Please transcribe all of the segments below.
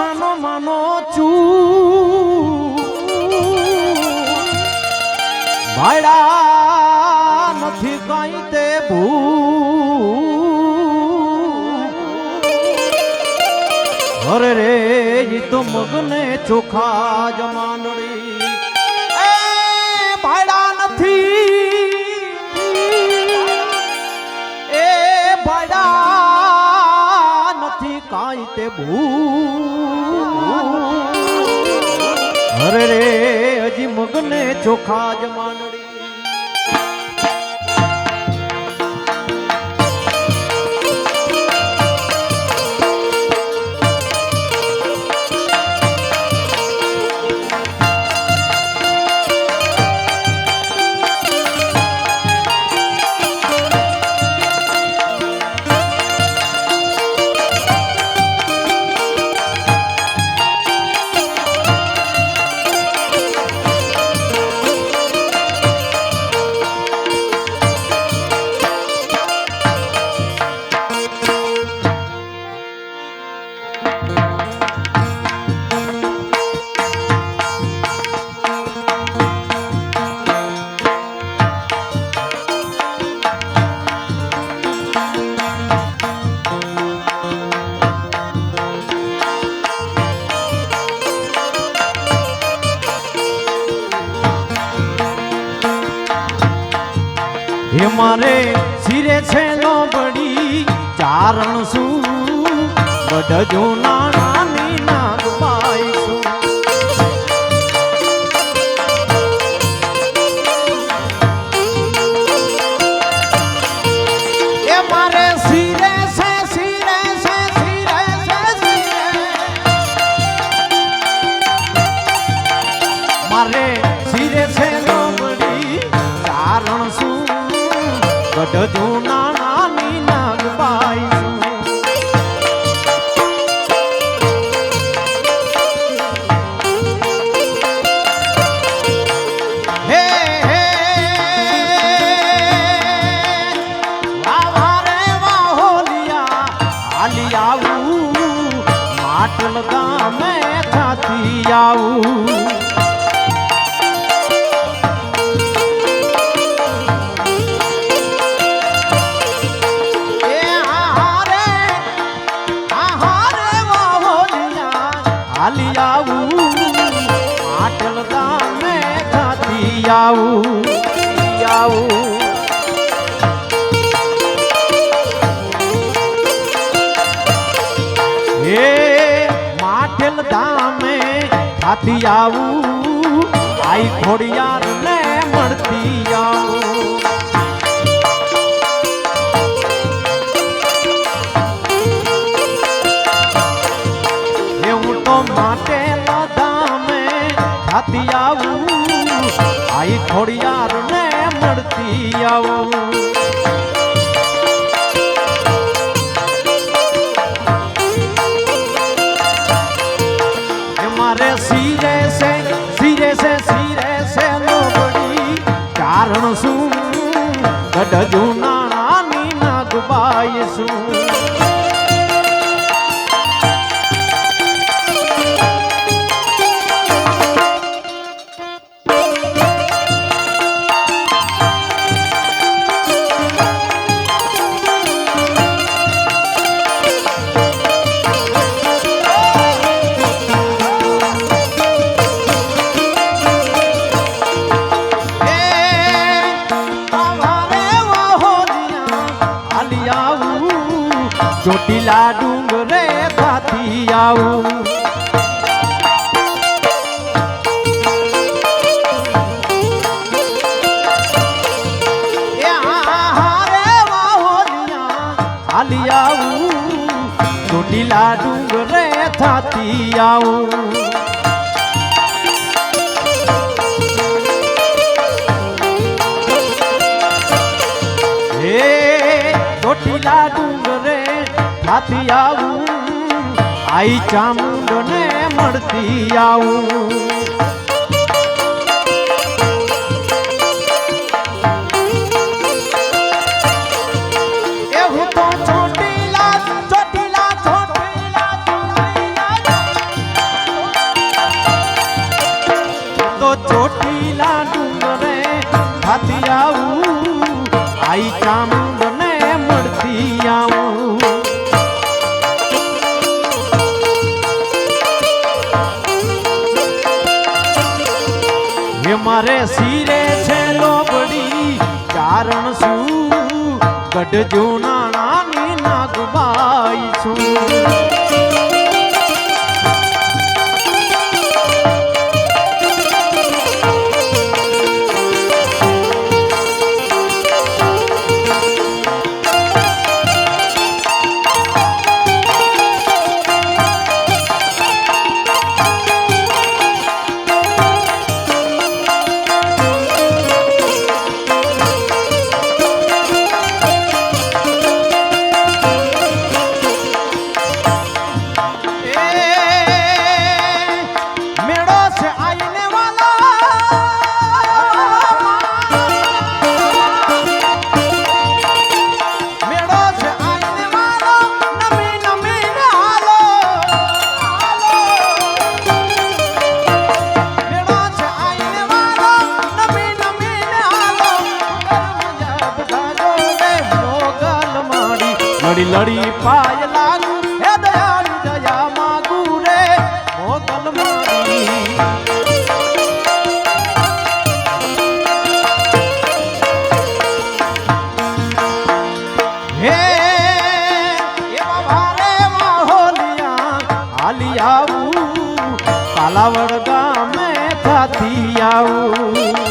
છાનો માનો છું. ભાડા નથી કઈ તે ભૂ. અરે રે, ઈ તો મગને ચોખા જમાનડી. એ ભાડા નથી. એ ભાડા નથી કાંઈ તે ભૂ. અરે રે હજી મગને ચોખા જમાનડી હે મારે શિરે છે નો બડી ચારણ શું? બઢજો નાની આવું. માટલ ગામે થાતી આવું આવું. માટલ ગામે ખાતી આવું. ખાતી આવું. આઈ ખોડિયાર ચોટીલા ડુંગરે ખાતી આવું. ચોટીલા ડુંગરે થાતી આવું. હે ચોટીલા ડુંગરે થાતી આવું. આઈ ચામુંડને મળતી આવું. સિરે છે લોબડી. કારણ શું? ગઢજો નાણાની લડી પાય લાગુ હે દયાળુ દયા માગુ રે, મોગલ મારી. હે, એવા ભારે માહોલિયા, હાલી આવું. કાલાવડ ગામે થાતી આવું.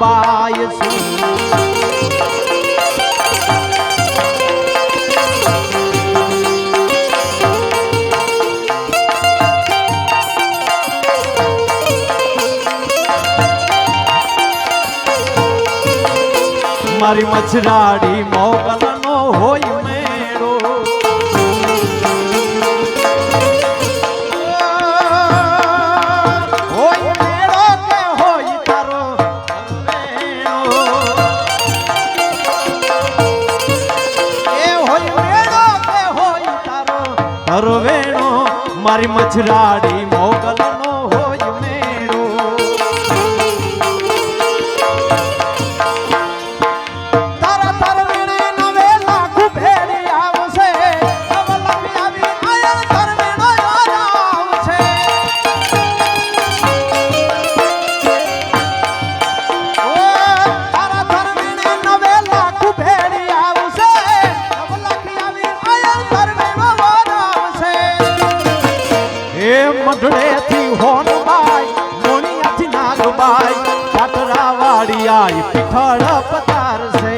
નાગબાય છું મારી મછરાડી મોગલનો મછરાડી મોગલનો મઢડેથી હોનબાઈ મોણિયાથી નાગબાઈ પાટરા આઈ પીઠળ પતારશે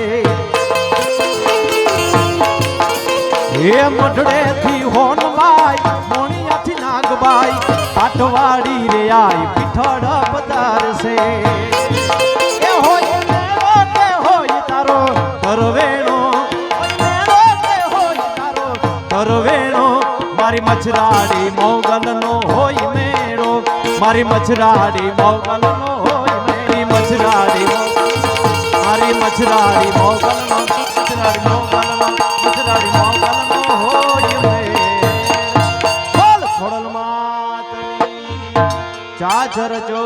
એ મઢડેથી હોનબાઈ મોણિયાથી નાગબાઈ, પાટવાડી રે આઈ પીઠળ પતારશે એ હોય મેળો તે હોય તારો કરવેણો મેળો તે હોય તારો કરવેણો મારી મછરાડી મોગલનો હોય મેળો. મારી મછરાડી મોગલનો હોય મેરી મછરાડી મારી મછરાડી ખોડલ માતની ચાચર જો